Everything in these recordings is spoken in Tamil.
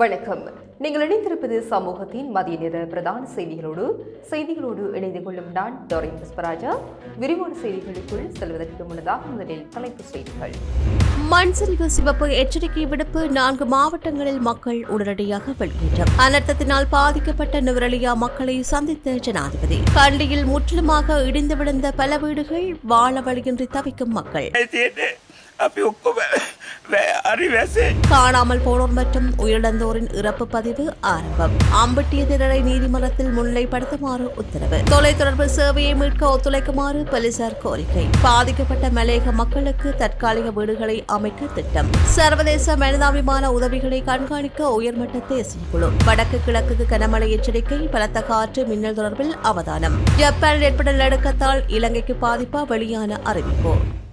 வணக்கம். நீங்கள் இணைந்திருப்பது சமூகத்தின் மதிய நேர பிரதான செய்திகளோடு செய்திகளோடு இணைந்து கொள்ளும் நான் டோரின் புஷ்பராஜா விரிவான செய்திகளுக்குள் செல்வதற்கு முன்னதாக முதலில் தலைப்பு செய்திகள். மண் சரிவு சிவப்பு எச்சரிக்கை விடுப்பு நான்கு மாவட்டங்களில் மக்கள் உடனடியாக வெளியேற்றம். அனர்த்தத்தினால் பாதிக்கப்பட்ட நுவரலியா மக்களை சந்தித்த ஜனாதிபதி. கண்டியில் முற்றிலுமாக இடிந்து விழுந்த பல வீடுகள் வாழ வழியின்றி தவிக்கும் மக்கள். අපි ඔක්කොම වැ- හරි වැසේ காணாமல் போனோர் மற்றும் உயிரிழந்தோரின் இறப்பு பதிவு ஆரம்பம் அம்பட்டிய திரளை நீதிமன்றத்தில் முன்னிலைப்படுத்துமாறு உத்தரவு தொலைத்தொடர்பு சேவையை மீட்க ஒத்துழைக்குமாறு போலீசார் கோரிக்கை பாதிக்கப்பட்ட மலையக மக்களுக்கு தற்காலிக வீடுகளை அமைக்க திட்டம் சர்வதேச மனிதாபிமான உதவிகளை கண்காணிக்க உயர்மட்ட தேசிய குழு வடக்கு கிழக்கு கனமழை எச்சரிக்கை பலத்த காற்று மின்னல் தொடர்பில் அவதானம் ஜப்பானில் ஏற்பட்ட நடுக்கத்தால் இலங்கைக்கு பாதிப்பா வெளியான அறிவிப்பு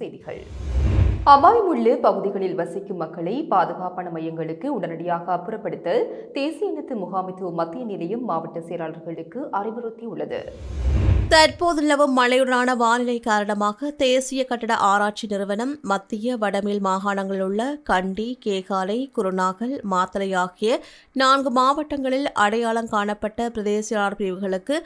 செய்திகள். அபாயமுள்ள பகுதிகளில் வசிக்கும் மக்களை பாதுகாப்பான மையங்களுக்கு உடனடியாக அப்புறப்படுத்த தேசிய இனத்து முகாமைத்துவ மத்திய நிலையம் மாவட்ட செயலாளர்களுக்கு அறிவுறுத்தியுள்ளது. தற்போது நிலவும் மழையுடனான வானிலை காரணமாக தேசிய கட்டட ஆராய்ச்சி நிறுவனம் மத்திய வடமேல் மாகாணங்களில் உள்ள கண்டி கேகாலை குருநாகல் மாத்தளை ஆகிய நான்கு மாவட்டங்களில் அடையாளம் காணப்பட்ட பிரதேசியாளர் பிரிவுகளுக்கு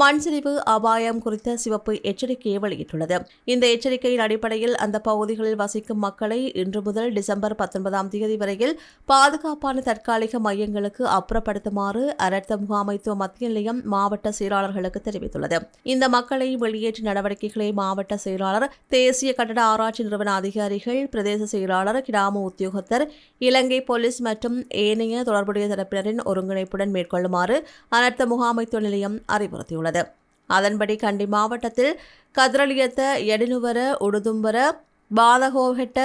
மண்சரிவு அபாயம் குறித்த சிவப்பு எச்சரிக்கையை வெளியிட்டுள்ளது. இந்த எச்சரிக்கையின் அடிப்படையில் அந்த பகுதிகளில் வசிக்கும் மக்களை இன்று முதல் டிசம்பர் பத்தொன்பதாம் தேதி வரையில் பாதுகாப்பான தற்காலிக மையங்களுக்கு அப்புறப்படுத்துமாறு அரர்த்த முகாமைத்துவ மத்திய நிலையம் மாவட்ட செயலாளர்களுக்கு தெரிவித்துள்ளது. இந்த மக்களை வெளியேற்றும் நடவடிக்கைகளை மாவட்ட செயலாளர் தேசிய கட்டட ஆராய்ச்சி நிறுவன அதிகாரிகள் பிரதேச செயலாளர் கிராம உத்தியோகத்தர் இலங்கை போலீஸ் மற்றும் ஏனைய தொடர்புடைய தரப்பினரின் ஒருங்கிணைப்புடன் மேற்கொள்ளுமாறு அனர்த்த முகாமைத்துவ நிலையம் அறிவுறுத்தியுள்ளது. அதன்படி கண்டி மாவட்டத்தில் கதிரலியத்த எடினுவர உடுதும்பர பாதகோஹெட்ட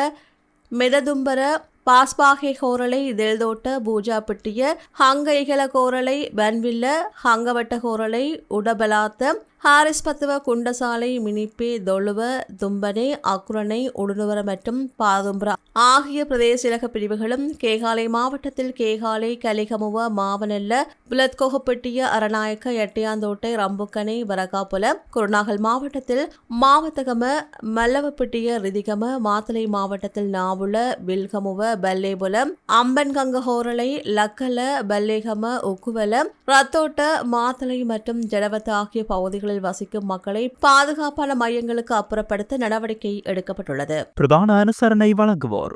மெததும்பர பாஸ்பாகை கோரலை தெல்தோட்ட பூஜா பிட்டிய ஹங்க இகல கோரலை பன்வில்ல ஹங்கவட்ட கோரலை உடபலாத்த ஹாரிஸ் பத்துவ குண்டசாலை மினிப்பே தொழுவ தும்பனே அக்குரணை உடுநுவர மற்றும் பாதும்பரா ஆகிய பிரதேச இலக பிரிவுகளும் கேகாலை மாவட்டத்தில் கேகாலை கலிகமுவ மாவனல்ல புலத்கோகப்பட்டிய அரநாயக்க எட்டியாந்தோட்டை ரம்புக்கனை வரகாபுல குருநாகல் மாவட்டத்தில் மாவத்தகம மல்லவப்பட்டிய ரிதிகம மாத்தளை மாவட்டத்தில் நாவுல வில்கமுவ பல்லேபுல அம்பன்கங்க ஹோரலை லக்கல பல்லேகம உக்குவல ரத்தோட்ட மாத்தளை மற்றும் ஜடவத்த ஆகிய பகுதிகள் பகுதிகளில் வசிக்கும் மக்களை பாதுகாப்பான மையங்களுக்கு அப்புறப்படுத்த நடவடிக்கை எடுக்கப்பட்டுள்ளது. பிரதான அனுசரணை வழங்குவோர்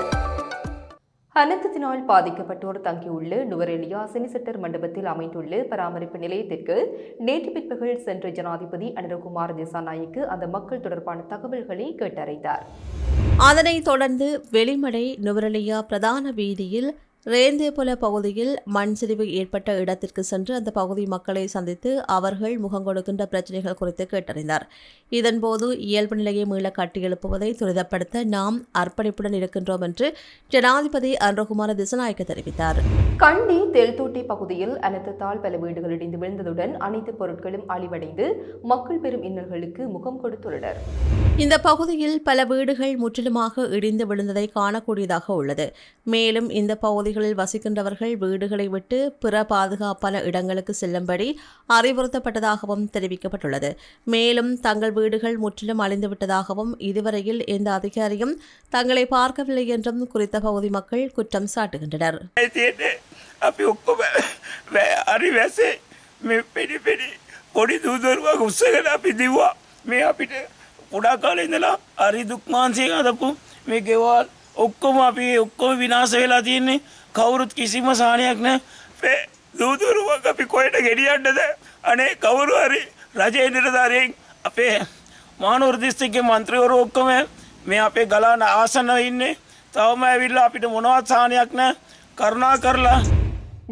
அனர்த்தத்தினால் பாதிக்கப்பட்டோர் தங்கியுள்ள நுவரெலியா செனிசெட்டர் மண்டபத்தில் அமைந்துள்ள பராமரிப்பு நிலையத்திற்கு நேற்று பிற்பகல் சென்ற ஜனாதிபதி அனுரகுமார் திசாநாயக்கு அந்த மக்கள் தொடர்பான தகவல்களை கேட்டறிந்தார். அதனைத் தொடர்ந்து வெளிமடை நுவரெலியா பிரதான வீதியில் ரேந்தேபுல பகுதியில் மண் சரிவு ஏற்பட்ட இடத்திற்கு சென்று அந்த பகுதி மக்களை சந்தித்து அவர்கள் முகம் கொடுக்கின்ற பிரச்சனைகள் குறித்து கேட்டறிந்தார். இதன்போது இயல்பு நிலையை மீள கட்டியெழுப்புவதை துரிதப்படுத்த நாம் அர்ப்பணிப்புடன் இருக்கின்றோம் என்று ஜனாதிபதி அன்ரகுமார திசநாயக்க தெரிவித்தார். கண்டி தெல்தோட்டை பகுதியில் அனர்த்தத்தால் பல வீடுகள் இடிந்து விழுந்ததுடன் அனைத்து பொருட்களும் அழிவடைந்து மக்கள் பெரும் இன்னல்களுக்கு முகம் கொடுத்துள்ளனர். இந்த பகுதியில் பல வீடுகள் முற்றிலுமாக இடிந்து விழுந்ததை காணக்கூடியதாக உள்ளது. மேலும் இந்த பகுதிகளில் வசிக்கின்றவர்கள் வீடுகளை விட்டு பிற பாதுகாப்பான இடங்களுக்கு செல்லும்படி அறிவுறுத்தப்பட்டதாகவும் தெரிவிக்கப்பட்டுள்ளது. மேலும் தங்கள் வீடுகள் முற்றிலும் அழிந்துவிட்டதாகவும் இதுவரையில் எந்த அதிகாரியும் தங்களை பார்க்கவில்லை என்றும் குறித்த பகுதி மக்கள் குற்றம் சாட்டுகின்றனர் තියෙන්නේ අපි ඔක්කොම වැ- හරි වැසේ මේ පෙඩි පෙඩි පොඩි දූදරුවක් උත්සගෙන අපි දිව්වා මේ අපිට පුඩා කාලේ ඉඳලා හරි දුක්මාන්සියෙන් අදපු මේ ගෙවල් ඔක්කොම අපි ඔක්කොම විනාශ වෙලා තියෙන්නේ කවුරුත් කිසිම සානයක් නෑ දූදුරුවක් අපි කොයට ගෙඩියන්නද අනේ කවුරු හරි රජය නිරධාරයෙන් අපේ මානුවර දිස්ත්‍රික්කේ මන්ත්‍රීවරු ඔක්කොම මේ අපේ ගලාන ආසනව ඉන්නේ. තවම ඇවිල්ලා අපිට මොනවත් සාහනයක් නෑ කරුණා කරලා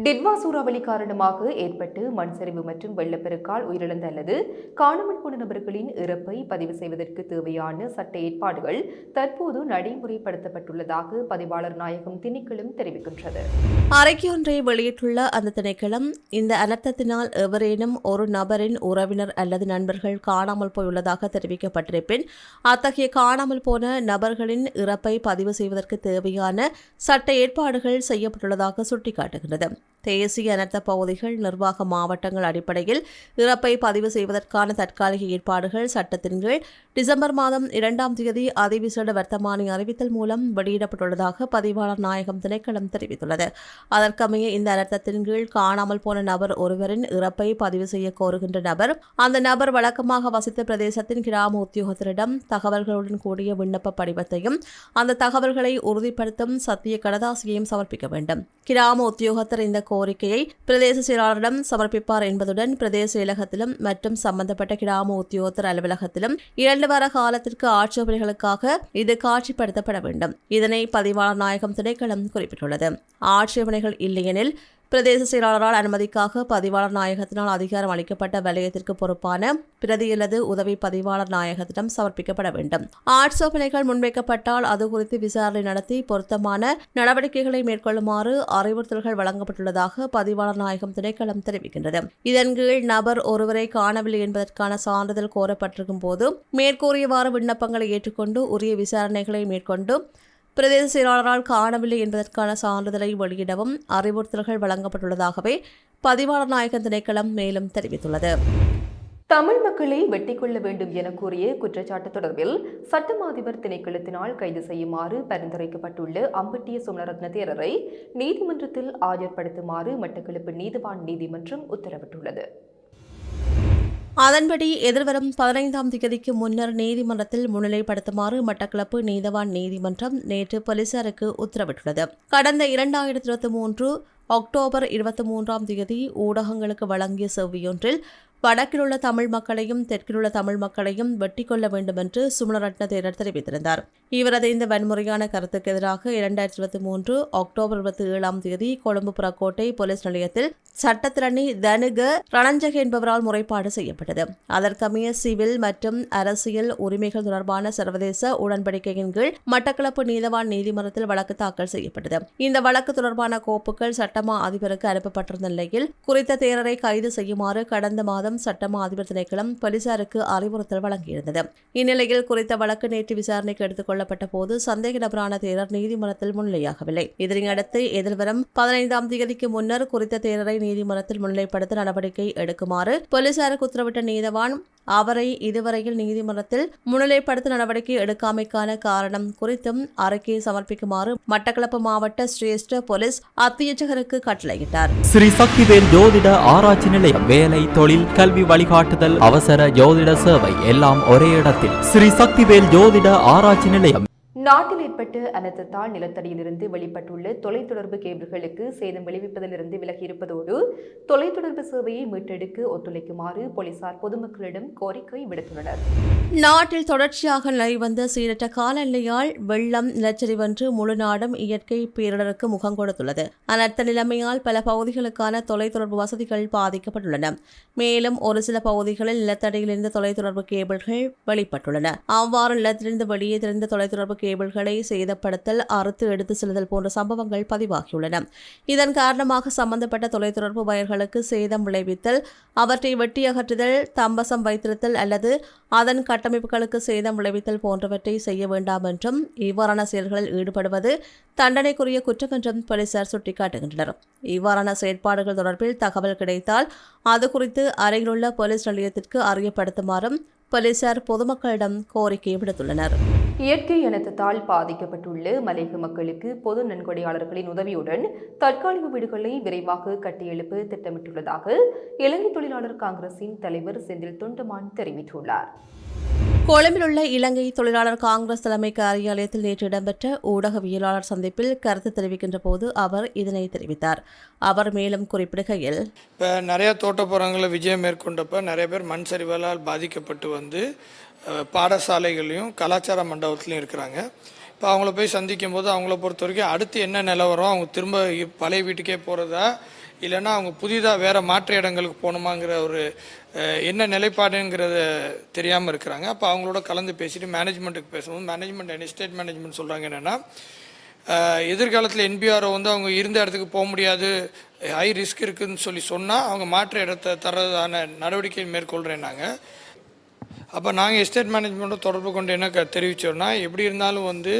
டிட்வா சூறாவளி காரணமாக ஏற்பட்டு மண் சரிவு மற்றும் வெள்ளப்பெருக்கால் உயிரிழந்த அல்லது காணாமல் போன நபர்களின் இறப்பை பதிவு செய்வதற்கு தேவையான சட்ட ஏற்பாடுகள் தற்போது நடைமுறைப்படுத்தப்பட்டுள்ளதாக பதிவாளர் நாயகம் திணைக்களம் தெரிவிக்கின்றது. அறிக்கையொன்றை வெளியிட்டுள்ள அந்த திணைக்களம் இந்த அனர்த்தத்தினால் எவரேனும் ஒரு நபரின் உறவினர் அல்லது நண்பர்கள் காணாமல் போயுள்ளதாக தெரிவிக்கப்பட்டிருப்பின் அத்தகைய காணாமல் போன நபர்களின் இறப்பை பதிவு செய்வதற்கு தேவையான சட்ட ஏற்பாடுகள் செய்யப்பட்டுள்ளதாக சுட்டிக்காட்டுகிறது தேசிய அனர்த்த பகுதிகள் நிர்வாக மாவட்டங்கள் அடிப்படையில் இறப்பை பதிவு செய்வதற்கான தற்காலிக ஏற்பாடுகள் சட்டத்தின் கீழ் டிசம்பர் மாதம் இரண்டாம் தேதி அதிவிசேட வர்த்தமானி அறிவித்தல் மூலம் வெளியிடப்பட்டுள்ளதாக பதிவாளர் நாயகம் திணைக்களம் தெரிவித்துள்ளது. அதற்கமைய இந்த அனர்த்தத்தின் கீழ் காணாமல் போன நபர் ஒருவரின் இறப்பை பதிவு செய்ய கோருகின்ற நபர் அந்த நபர் வழக்கமாக வசித்த பிரதேசத்தின் கிராம உத்தியோகத்தரிடம் தகவல்களுடன் கூடிய விண்ணப்ப படிவத்தையும் அந்த தகவல்களை உறுதிப்படுத்தும் சத்திய கடதாசியையும் சமர்ப்பிக்க வேண்டும். கிராம உத்தியோகத்தர் இந்த கோரிக்கையை பிரதேச செயலாளரிடம் சமர்ப்பிப்பார் என்பதுடன் பிரதேச செயலகத்திலும் மற்றும் சம்பந்தப்பட்ட கிராம உத்தியோகத்தர் அலுவலகத்திலும் இரண்டு வார காலத்திற்கு ஆட்சேபனைகளுக்காக இது காட்சிப்படுத்தப்பட வேண்டும். இதனை பதிவாளர் நாயகம் திணைக்களம் குறிப்பிட்டுள்ளது. ஆட்சேபனைகள் இல்லையெனில் பிரதேச செயலாளரால் அனுமதிக்காக பதிவாளர் நாயகத்தினால் அதிகாரம் அளிக்கப்பட்ட வலயத்திற்கு பொறுப்பான பிரதி அல்லது உதவி பதிவாளர் நாயகத்திடம் சமர்ப்பிக்கப்பட வேண்டும். ஆட்சோபனைகள் முன்வைக்கப்பட்டால் அது குறித்து விசாரணை நடத்தி பொருத்தமான நடவடிக்கைகளை மேற்கொள்ளுமாறு அறிவுறுத்தல்கள் வழங்கப்பட்டுள்ளதாக பதிவாளர் நாயகம் திணைக்களம் தெரிவிக்கின்றது. இதன் கீழ் நபர் ஒருவரை காணவில்லை என்பதற்கான சான்றிதழ் கோரப்பட்டிருக்கும் போது மேற்கூறியவாறு விண்ணப்பங்களை ஏற்றுக்கொண்டு உரிய விசாரணைகளை மேற்கொண்டு பிரதேச செயலாளரால் காணவில்லை என்பதற்கான சான்றிதழை வெளியிடவும் அறிவுறுத்தல்கள் வழங்கப்பட்டுள்ளதாகவே பதிவாளர் நாயகன் திணைக்களம் மேலும் தெரிவித்துள்ளது. தமிழ் மக்களை வெட்டி கொள்ள வேண்டும் என கூறிய குற்றச்சாட்டு தொடர்பில் சட்டம் அதிபர் திணைக்களத்தினால் கைது செய்யுமாறு பரிந்துரைக்கப்பட்டுள்ள அம்பட்டிய சுமணரத்ன தேரரை நீதிமன்றத்தில் ஆஜர்படுத்துமாறு மட்டக்களப்பு நீதிவான் நீதிமன்றம் உத்தரவிட்டுள்ளது. அதன்படி எதிர்வரும் பதினைந்தாம் தேதிக்கு முன்னர் நீதிமன்றத்தில் முன்னிலைப்படுத்துமாறு மட்டக்களப்பு நீதவான் நீதிமன்றம் நேற்று போலீசாருக்கு உத்தரவிட்டுள்ளது. கடந்த இரண்டாயிரத்தி இருபத்தி மூன்று அக்டோபர் இருபத்தி மூன்றாம் தேதி ஊடகங்களுக்கு வழங்கிய செவ்வியொன்றில் வடக்கிலுள்ள தமிழ் மக்களையும் தெற்கிலுள்ள தமிழ் மக்களையும் வெட்டி கொள்ள வேண்டும் என்று சுமணரட்ன தேரர் தெரிவித்திருந்தார். இவரது இந்த வன்முறையான கருத்துக்கு எதிராக இரண்டாயிரத்தி இருபத்தி மூன்று அக்டோபர் இருபத்தி ஏழாம் தேதி கொழும்பு புறக்கோட்டை போலீஸ் நிலையத்தில் சட்டத்திரணி தனுக ரணஞ்சக என்பவரால் முறைப்பாடு செய்யப்பட்டது. அதற்கமைய சிவில் மற்றும் அரசியல் உரிமைகள் தொடர்பான சர்வதேச உடன்படிக்கையின் கீழ் மட்டக்களப்பு நீதவான் நீதிமன்றத்தில் வழக்கு தாக்கல் செய்யப்பட்டது. இந்த வழக்கு தொடர்பான கோப்புகள் சட்டமா அதிபருக்கு அனுப்பப்பட்டிருந்த நிலையில் குறித்த தேரரை கைது செய்யுமாறு கடந்த மாதம் சட்டமா அதிபர் திணைக்களம் போலீசாருக்கு அறிவுறுத்தல் வழங்கியிருந்தது. இந்நிலையில் குறித்த வழக்கு நேற்று விசாரணைக்கு எடுத்துக் கொள்ளப்பட்ட போது சந்தேக நபரான தேரர் நீதிமன்றத்தில் முன்னிலையாகவில்லை. இதனையடுத்து எதிர்வரும் பதினைந்தாம் தேதிக்கு முன்னர் குறித்த தேரரை நீதிமன்றத்தில் முன்னிலைப்படுத்த நடவடிக்கை எடுக்குமாறு போலீசாருக்கு உத்தரவிட்ட நீதவான் அவரை இதுவரையில் நீதிமன்றத்தில் முன்னிலைப்படுத்த நடவடிக்கை எடுக்காமைக்கான காரணம் குறித்தும் அறிக்கையை சமர்ப்பிக்குமாறு மட்டக்களப்பு மாவட்ட சிரேஷ்ட போலீஸ் அத்தியட்சகருக்கு கட்டளையிட்டார். ஸ்ரீ சக்திவேல் ஜோதிட ஆராய்ச்சி நிலையம் வேலை தொழில் கல்வி வழிகாட்டுதல் அவசர ஜோதிட சேவை எல்லாம் ஒரே இடத்தில். ஸ்ரீ சக்திவேல் ஜோதிட ஆராய்ச்சி நிலையம் நாட்டில் ஏற்பட்ட அனர்த்தத்தால் நிலத்தடியிலிருந்து வெளிப்பட்டுள்ள தொலைத்தொடர்பு கேபிள்களுக்கு சேதம் விளைவிப்பதிலிருந்து விலகி இருப்பதோடு தொலைத்தொடர்பு சேவையை மீட்டெடுக்க ஒத்துழைக்குமாறு போலீசார் பொதுமக்களிடம் கோரிக்கை விடுத்துள்ளனர். நாட்டில் தொடர்ச்சியாக நிலைவந்த சீரற்ற காலநிலையால் வெள்ளம் நிலச்சரிவென்று முழு நாடும் இயற்கை பேரிடருக்கு முகம் கொடுத்துள்ளது. அனர்த்த நிலைமையால் பல பகுதிகளுக்கான தொலைத்தொடர்பு வசதிகள் பாதிக்கப்பட்டுள்ளன. மேலும் ஒரு சில பகுதிகளில் நிலத்தடியிலிருந்து தொலைத்தொடர்பு கேபிள்கள் வெளிப்பட்டுள்ளன. அவ்வாறு நிலத்திலிருந்து வெளியே தெரிந்த தொலைத்தொடர்பு கேபிள்களை சேதப்படுத்தல் அறுத்து எடுத்து செல்லுதல் போன்ற சம்பவங்கள் பதிவாகியுள்ளன. இதன் காரணமாக சம்பந்தப்பட்ட தொலைத்தொடர்பு வயர்களுக்கு சேதம் விளைவித்தல் அவற்றை வெட்டி அகற்றுதல் தம்பசம் வைத்திருத்தல் அல்லது அதன் கட்டமைப்புகளுக்கு சேதம் விளைவித்தல் போன்றவற்றை செய்ய வேண்டாம் என்றும் இவ்வாறான செயல்களில் ஈடுபடுவது தண்டனைக்குரிய குற்றம் என்றும் போலீசார் சுட்டிக்காட்டுகின்றனர். இவ்வாறான செயற்பாடுகள் தொடர்பில் தகவல் கிடைத்தால் அது குறித்து அருகிலுள்ள போலீஸ் நிலையத்திற்கு அறியப்படுத்துமாறும் போலீசார் பொதுமக்களிடம் கோரிக்கை விடுத்துள்ளனர். இயற்கை இனத்தால் பாதிக்கப்பட்டுள்ள மலையக மக்களுக்கு பொது நன்கொடையாளர்களின் உதவியுடன் தற்காலிக வீடுகளை விரைவாக கட்டியெழுப்ப திட்டமிட்டுள்ளதாக இலங்கை தொழிலாளர் காங்கிரசின் தலைவர் செந்தில் தொண்டமான் தெரிவித்துள்ளார். கொழும்பிலுள்ள இலங்கை தொழிலாளர் காங்கிரஸ் தலைமை காரியாலயத்தில் நேற்று இடம்பெற்ற ஊடகவியலாளர் சந்திப்பில் கருத்து தெரிவிக்கின்ற போது அவர் இதனை தெரிவித்தார். அவர் மேலும் குறிப்பிடுகையில் இப்போ நிறைய தோட்டப்புறங்களில் விஜயம் மேற்கொண்டப்ப நிறைய பேர் மண் சரிவாலால் பாதிக்கப்பட்டு வந்து பாடசாலைகளையும் கலாச்சார மண்டபத்திலையும் இருக்கிறாங்க. இப்போ அவங்கள போய் சந்திக்கும் போது அவங்கள பொறுத்த வரைக்கும் அடுத்து என்ன நிலவரம் அவங்க திரும்ப பழைய வீட்டுக்கே போகிறதா இல்லைன்னா அவங்க புதிதாக வேறு மாற்று இடங்களுக்கு போகணுமாங்கிற ஒரு என்ன நிலைப்பாடுங்கிறத தெரியாமல் இருக்கிறாங்க. அப்போ அவங்களோட கலந்து பேசிட்டு மேனேஜ்மெண்ட்டுக்கு பேசும்போது மேனேஜ்மெண்ட் என்ன ஸ்டேட் மேனேஜ்மெண்ட் சொல்கிறாங்க என்னென்னா எதிர்காலத்தில் என்பிஆர்ஓ வந்து அவங்க இருந்த இடத்துக்கு போக முடியாது ஹை ரிஸ்க் இருக்குதுன்னு சொல்லி சொன்னால் அவங்க மாற்று இடத்த தரதான நடவடிக்கை மேற்கொள்கிறேன்னாங்க அப்போ நாங்கள் எஸ்டேட் மேனேஜ்மெண்ட்டும் தொடர்பு கொண்டு என்ன க தெரிவித்தோம்னா எப்படி இருந்தாலும் வந்து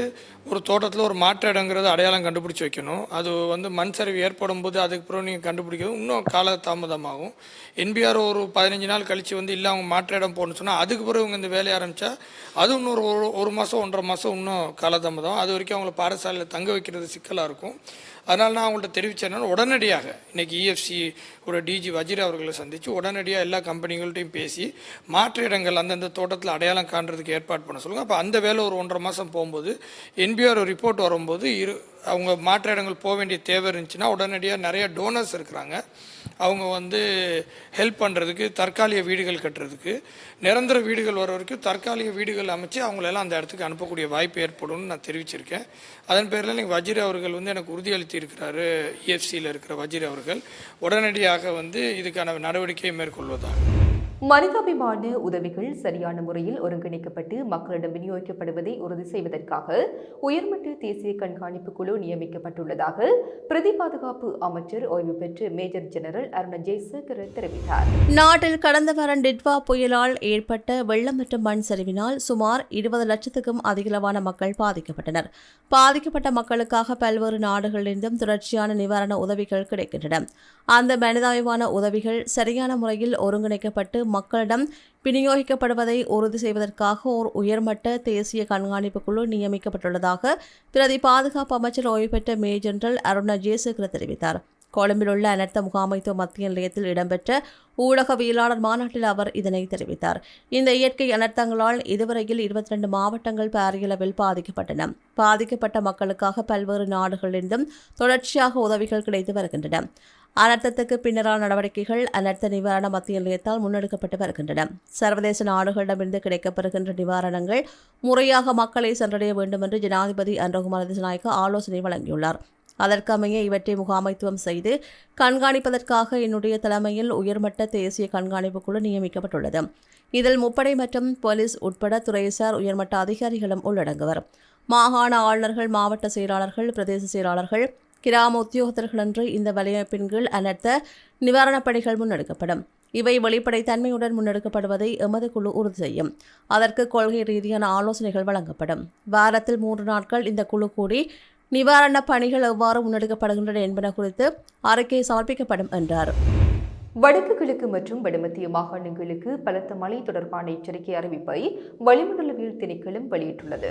ஒரு தோட்டத்தில் ஒரு மாற்று இடங்கிறது அடையாளம் கண்டுபிடிச்சி வைக்கணும். அது வந்து மண் சரிவு ஏற்படும் போது அதுக்கு பிறகு நீங்கள் கண்டுபிடிக்கிறது இன்னும் கால தாமதமாகும் என்பிஆர் ஒரு பதினஞ்சு நாள் கழித்து வந்து இல்லை அவங்க மாற்று இடம் போகணும்னு சொன்னால் அதுக்கு பிறகு இவங்க இந்த வேலையை ஆரம்பித்தா அது இன்னொரு ஒரு ஒரு மாதம் ஒன்றரை மாதம் இன்னும் காலதாமதம். அது வரைக்கும் அவங்கள பாடசாலையில் தங்க வைக்கிறது சிக்கலாக இருக்கும். அதனால் நான் அவங்கள்ட்ட தெரிவித்தேன்னா உடனடியாக இன்றைக்கி இஎஃப்சி ஒரு டிஜி வஜிர அவர்களை சந்தித்து உடனடியாக எல்லா கம்பெனிகள்ட்டையும் பேசி மாற்று இடங்கள் அந்தந்த தோட்டத்தில் அடையாளம் காண்றதுக்கு ஏற்பாடு பண்ண சொல்லுங்கள் அப்போ அந்த வேலை ஒரு ஒன்றரை மாதம் போகும்போது என்பிஆர் ரிப்போர்ட் வரும்போது இரு அவங்க மாற்று இடங்கள் போக வேண்டிய தேவை இருந்துச்சுன்னா உடனடியாக நிறைய டோனர்ஸ் இருக்கிறாங்க. அவங்க வந்து ஹெல்ப் பண்ணுறதுக்கு தற்காலிக வீடுகள் கட்டுறதுக்கு நிரந்தர வீடுகள் வர வரைக்கும் தற்காலிக வீடுகள் அமைச்சு அவங்களெல்லாம் அந்த இடத்துக்கு அனுப்பக்கூடிய வாய்ப்பு ஏற்படும்னு நான் தெரிவிச்சிருக்கேன். அதன் பேரில் நீங்கள் வஜிர அவர்கள் வந்து எனக்கு உறுதியளித்திருக்கிறாரு இஎஃப்சியில் இருக்கிற வஜிர அவர்கள். உடனடியாக வந்து இதுக்கான நடவடிக்கையை மேற்கொள்வதாகும். மனிதாபிமான உதவிகள் சரியான முறையில் ஒருங்கிணைக்கப்பட்டு மக்களிடம் விநியோகிக்கப்படுவதை உறுதி செய்வதற்காக உயர்மட்ட தேசிய கண்காணிப்பு குழு நியமிக்கப்பட்டுள்ளதாக பிரதி பாதுகாப்பு அமைச்சர் ஓய்வு பெற்று மேஜர் ஜெனரல் அருண ஜெயசேகர் தெரிவித்தார். நாட்டில் கடந்த வாரம் டிட்வா புயலால் ஏற்பட்ட வெள்ளம் மற்றும் மண் சரிவினால் சுமார் இருபது லட்சத்துக்கும் அதிகளவான மக்கள் பாதிக்கப்பட்டனர். பாதிக்கப்பட்ட மக்களுக்காக பல்வேறு நாடுகளிலிருந்தும் தொடர்ச்சியான நிவாரண உதவிகள் கிடைக்கின்றன. அந்த மனிதாபிமான உதவிகள் சரியான முறையில் ஒருங்கிணைக்கப்பட்டு மக்களிடம் விநியோகிக்கப்படுவதை உறுதி செய்வதற்காக ஓர் உயர்மட்ட தேசிய கண்காணிப்பு குழு நியமிக்கப்பட்டுள்ளதாக பிரதி பாதுகாப்பு அமைச்சர் ஓய்வு பெற்ற மே ஜெனரல் அருணா ஜெயசேகர் தெரிவித்தார். கொழும்பில் உள்ள அனர்த்த முகாமைத்துவ மத்திய நிலையத்தில் இடம்பெற்ற ஊடகவியலாளர் மாநாட்டில் அவர் இதனை தெரிவித்தார். இந்த இயற்கை அனர்த்தங்களால் இதுவரையில் இருபத்தி ரெண்டு மாவட்டங்கள் பாரியளவில் பாதிக்கப்பட்டன. பாதிக்கப்பட்ட மக்களுக்காக பல்வேறு நாடுகளிலிருந்தும் தொடர்ச்சியாக உதவிகள் கிடைத்து வருகின்றன. அனர்த்தத்துக்கு பின்னரான நடவடிக்கைகள் அனர்த்த நிவாரண மத்திய நிலையத்தால் முன்னெடுக்கப்பட்டு வருகின்றன. சர்வதேச நாடுகளிடமிருந்து கிடைக்கப்பெறுகின்ற நிவாரணங்கள் முறையாக மக்களை சென்றடைய வேண்டும் என்று ஜனாதிபதி அன்றகுமார் திசநாயக்க ஆலோசனை வழங்கியுள்ளார். அதற்கமைய இவற்றை முகாமைத்துவம் செய்து கண்காணிப்பதற்காக என்னுடைய தலைமையில் உயர்மட்ட தேசிய கண்காணிப்பு குழு நியமிக்கப்பட்டுள்ளது. இதில் முப்படை மற்றும் போலீஸ் உட்பட துறைசார் உயர்மட்ட அதிகாரிகளும் உள்ளடங்குவர். மாகாண ஆளுநர்கள் மாவட்ட செயலாளர்கள் பிரதேச செயலாளர்கள் கிராம உத்தியோகத்தர்கள் என்று இந்த வலையமைப்பின் கீழ் அனர்த்த நிவாரணப் பணிகள் முன்னெடுக்கப்படும். இவை வெளிப்படைத்தன்மையுடன் முன்னெடுக்கப்படுவதை எமது குழு உறுதி செய்யும். அதற்கு கொள்கை ரீதியான ஆலோசனைகள் வழங்கப்படும். வாரத்தில் மூன்று நாட்கள் இந்த குழு கூடி நிவாரணப் பணிகள் எவ்வாறு முன்னெடுக்கப்படுகின்றன என்பன குறித்து அறிக்கை சமர்ப்பிக்கப்படும் என்றார். வடக்கு கிழக்கு மற்றும் வடமத்திய மாகாணங்களுக்கு பலத்த மழை தொடர்பான எச்சரிக்கை அறிவிப்பை வளிமண்டலவியல் திணைக்களம் வெளியிட்டுள்ளது.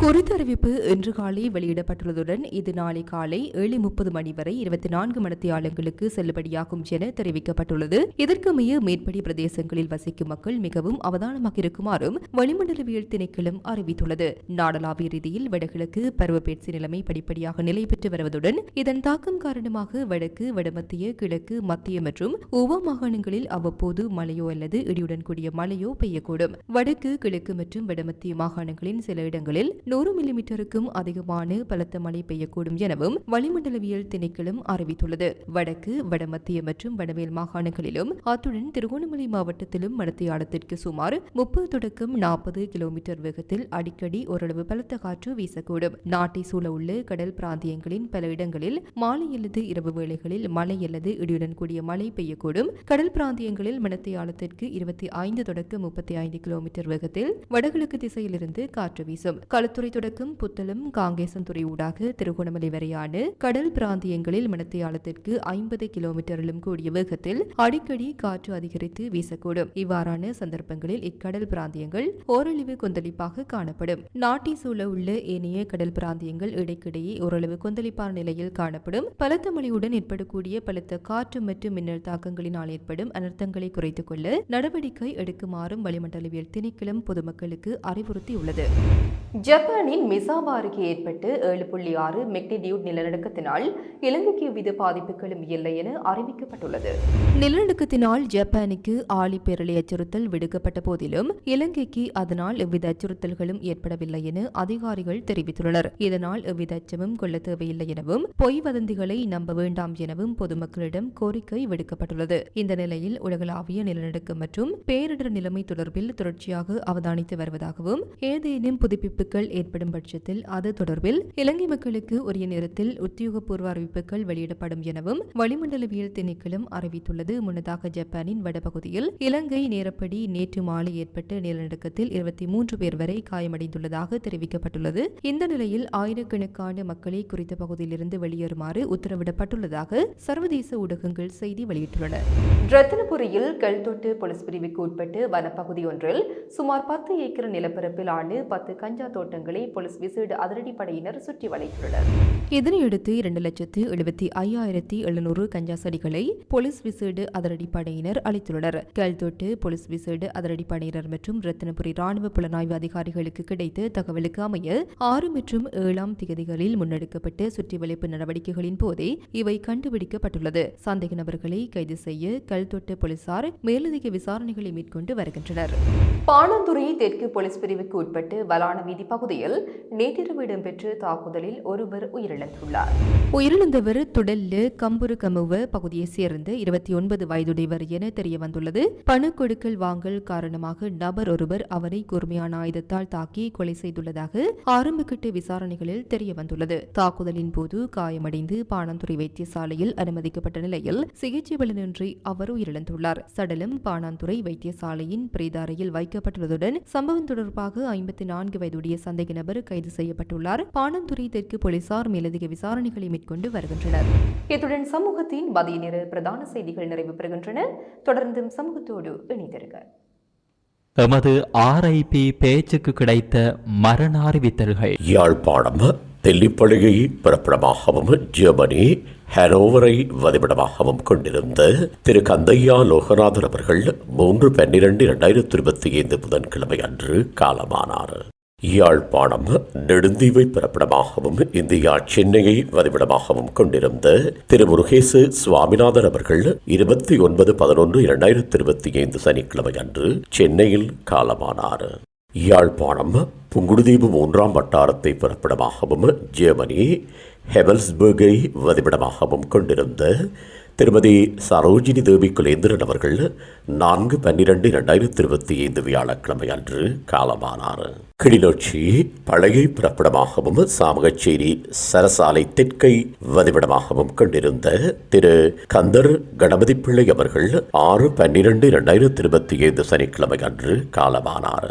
குறித்த அறிவிப்பு இன்று காலை வெளியிடப்பட்டுள்ளதுடன் இது நாளை காலை ஏழு முப்பது மணி வரை இருபத்தி நான்கு மணித்தியாளங்களுக்கு செல்லுபடியாகும் என தெரிவிக்கப்பட்டுள்ளது. இதற்கமைய மேற்படி பிரதேசங்களில் வசிக்கும் மக்கள் மிகவும் அவதானமாக இருக்குமாறும் வளிமண்டலவியல் திணைக்களம் அறிவித்துள்ளது. நாடளாவிய ரீதியில் வடகிழக்கு பருவப்பேட்சி நிலைமை படிப்படியாக நிலை பெற்று வருவதுடன் இதன் தாக்கம் காரணமாக வடக்கு வடமத்திய கிழக்கு மத்திய மற்றும் உபமாகாணங்களில் அவ்வப்போது மழையோ அல்லது இடியுடன் கூடிய மழையோ பெய்யக்கூடும். வடக்கு கிழக்கு மற்றும் வடமத்திய மாகாணங்களின் சில இடங்களில் நூறு மில்லிமீட்டருக்கும் அதிகமான பலத்த மழை பெய்யக்கூடும் எனவும் வளிமண்டலவியல் திணைக்களம் அறிவித்துள்ளது. வடக்கு வடமத்திய மற்றும் வடமேல் மாகாணங்களிலும் அத்துடன் திருகோணமலை மாவட்டத்திலும் மடத்தியாலத்திற்கு சுமார் முப்பது தொடக்கம் நாற்பது கிலோமீட்டர் வேகத்தில் அடிக்கடி ஓரளவு பலத்த காற்று வீசக்கூடும். நாட்டை சூழ உள்ள கடல் பிராந்தியங்களின் பல இடங்களில் மாலை அல்லது இரவு வேளைகளில் மழை அல்லது இடியுடன் கூடிய மழை பெய்யக்கூடும். வீசக்கூடும் கடல் பிராந்தியங்களில் மணத்தியாலத்திற்கு இருபத்தி ஐந்து தொடக்க முப்பத்தி ஐந்து கிலோமீட்டர் வேகத்தில் வடகிழக்கு திசையிலிருந்து காற்று வீசும். களுத்துறை தொடக்கம் புத்தளம் காங்கேசன்துறை ஊடாக திருகோணமலை வரையான கடல் பிராந்தியங்களில் மணத்தியாலத்திற்கு ஐம்பது கிலோமீட்டரிலும் கூடிய வேகத்தில் அடிக்கடி காற்று அதிகரித்து வீசக்கூடும். இவ்வாறான சந்தர்ப்பங்களில் இக்கடல் பிராந்தியங்கள் ஓரளவு கொந்தளிப்பாக காணப்படும். நாட்டை சூழ உள்ள ஏனைய கடல் பிராந்தியங்கள் இடைக்கிடையே ஓரளவு கொந்தளிப்பான நிலையில் காணப்படும். பலத்த மொழியுடன் ஏற்படக்கூடிய பலத்த காற்று மற்றும் மின்னல் தாக்க தாக்கங்களினால் ஏற்படும் அனர்த்தங்களை குறைத்துக் கொள்ள நடவடிக்கை எடுக்குமாறும் வளிமண்டலவியல் திணைக்களம் பொதுமக்களுக்கு அறிவுறுத்தியுள்ளது. ஜப்பானின் மிசாவா அருகே ஏற்பட்டு ஏழு புள்ளி ஆறு மெக்னிடியூட் நிலநடுக்கத்தினால் இலங்கைக்கு எவ்வித பாதிப்புகளும் இல்லை என அறிவிக்கப்பட்டுள்ளது. நிலநடுக்கத்தினால் ஜப்பானுக்கு ஆழி பேரலை அச்சுறுத்தல் விடுக்கப்பட்ட போதிலும் இலங்கைக்கு அதனால் எவ்வித அச்சுறுத்தல்களும் ஏற்படவில்லை என அதிகாரிகள் தெரிவித்துள்ளனர். இதனால் எவ்வித அச்சமும் கொள்ள தேவையில்லை எனவும் பொய் வதந்திகளை நம்ப வேண்டாம் எனவும் பொதுமக்களிடம் கோரிக்கை விடுக்கப்பட்டுள்ளது. இந்த நிலையில் உலகளாவிய நிலநடுக்கம் மற்றும் பேரிடர் நிலைமை தொடர்பில் தொடர்ச்சியாக அவதானித்து வருவதாகவும் ஏதேனும் புதுப்பிப்புகள் ஏற்படும் பட்சத்தில் அது தொடர்பில் இலங்கை மக்களுக்கு உரிய நேரத்தில் உத்தியோகபூர்வ அறிவிப்புகள் வெளியிடப்படும் எனவும் வளிமண்டலவியல் திணைக்களம் அறிவித்துள்ளது. முன்னதாக ஜப்பானின் வடபகுதியில் இலங்கை நேரப்படி நேற்று மாலை ஏற்பட்ட நிலநடுக்கத்தில் இருபத்தி மூன்று பேர் வரை காயமடைந்துள்ளதாக தெரிவிக்கப்பட்டுள்ளது. இந்த நிலையில் ஆயிரக்கணக்கான மக்களை குறித்த பகுதியிலிருந்து வெளியேறுமாறு உத்தரவிடப்பட்டுள்ளதாக சர்வதேச ஊடகங்கள் செய்தி வெளியிட்டுள்ளன. ரத்தினபுரியில் கல்தொட்டு போலீஸ் பிரிவுக்கு உட்பட்டு வனப்பகுதி ஒன்றில் சுமார் பத்து ஏக்கர் நிலப்பரப்பில் ஆண்டு பத்து கஞ்சா தோட்டங்களை போலீஸ் விசேட அதிரடிப்படையினர் சுற்றி வளைத்துள்ளனர். இதனையடுத்து இரண்டு லட்சத்து எழுபத்தி ஐயாயிரத்தி எழுநூறு கஞ்சா செடிகளை போலீஸ் விசேடு அதிரடிப்படையினர் அளித்துள்ளனர். கல்தொட்டு போலீஸ் விசேடு அதிரடிப்படையினர் மற்றும் ரத்தினபுரி ராணுவ புலனாய்வு அதிகாரிகளுக்கு கிடைத்த தகவலுக்கு அமைய ஆறு மற்றும் ஏழாம் திகதிகளில் முன்னெடுக்கப்பட்ட சுற்றி வளைப்பு நடவடிக்கைகளின் போதே இவை கண்டுபிடிக்கப்பட்டுள்ளது. சந்தேக நபர்களை கைது செய்ய கல்தொட்டு போலீசார் மேலதிக விசாரணைகளை மேற்கொண்டு வருகின்றனர். பாணந்துறை தெற்கு போலீஸ் பிரிவுக்கு உட்பட்டு வலான வீதி பகுதியில் நேற்றிரவு இடம்பெற்ற தாக்குதலில் ஒருவர் உயிரிழந்துள்ளார். உயிரிழந்தவர் துடல்லு கம்புரு கமுவ பகுதியைச் சேர்ந்த இருபத்தி ஒன்பது வயதுடையவர் என தெரிய வந்துள்ளது பண கொடுக்கல் வாங்கல் காரணமாக நபர் ஒருவர் அவரை கூர்மையான ஆயுதத்தால் தாக்கி கொலை செய்துள்ளதாக ஆரம்பகட்ட விசாரணைகளில் தெரிய வந்துள்ளது தாக்குதலின் போது காயமடைந்து பாணந்துறை வைத்தியசாலையில் அனுமதிக்கப்பட்ட நிலையில் சிகிச்சை பலனின்றி அவர் உயிரிழந்துள்ளார். சடலம் பாணாந்துறை வைத்தியசாலையின் பிரேதாரையில் வைக்கப்பட்டுள்ளதுடன் சம்பவம் தொடர்பாக ஐம்பத்தி நான்கு வயதுடைய சந்தேக நபர் கைது செய்யப்பட்டுள்ளார். பாணந்துறை தெற்கு போலீசார் மேலதிக விசாரணைகளை மேற்கொண்டு வருகின்றனர். இத்துடன் சமூகத்தின் மதிய நேர பிரதான செய்திகள் நிறைவு பெறுகின்றன. தொடர்ந்தும் சமூகத்தோடு இணைந்திருக்க எமது ஆர்ஐபி பேச்சுக்கு கிடைத்த மரண அறிவித்தல்கள். யாழ்ப்பாணம் தெல்லிப்பள்ளியை பிறப்பிடமாகவும் ஜெர்மனி ஹனோவரை வதிவிடமாகவும் கொண்டிருந்த திரு கந்தையா லோகநாதன் அவர்கள் மூன்று பன்னிரண்டு இரண்டாயிரத்தி இருபத்தி ஐந்து புதன்கிழமை அன்று காலமானார். யாழ்ப்பாணம் நெடுந்தீவை பிறப்பிடமாகவும் இந்தியா சென்னையை வதிவிடமாகவும் கொண்டிருந்த திரு முருகேசு சுவாமிநாதன் அவர்கள் இருபத்தி ஒன்பது பதினொன்று இரண்டாயிரத்தி இருபத்தி ஐந்து சனிக்கிழமை அன்று சென்னையில் காலமானார். யாழ்ப்பாணம் புங்குடுதீவு மூன்றாம் வட்டாரத்தை பிறப்பிடமாகவும் ஜெர்மனி ஹெவல்ஸ்பர்கை வதிவிடமாகவும் கொண்டிருந்த திருமதி சரோஜினி தேவி குலேந்திரன் அவர்கள் நான்கு பன்னிரண்டு இரண்டாயிரத்தி இருபத்தி ஐந்து வியாழக்கிழமை அன்று காலமானார். கிளிநொச்சி பழைய பிறப்பிடமாகவும் சாமகச்சேரி சரசாலை தெற்கை வதிவிடமாகவும் கொண்டிருந்த திரு கந்தர் கணபதி பிள்ளை அவர்கள் ஆறு பன்னிரண்டு இரண்டாயிரத்தி இருபத்தி ஐந்து சனிக்கிழமை அன்று காலமானார்.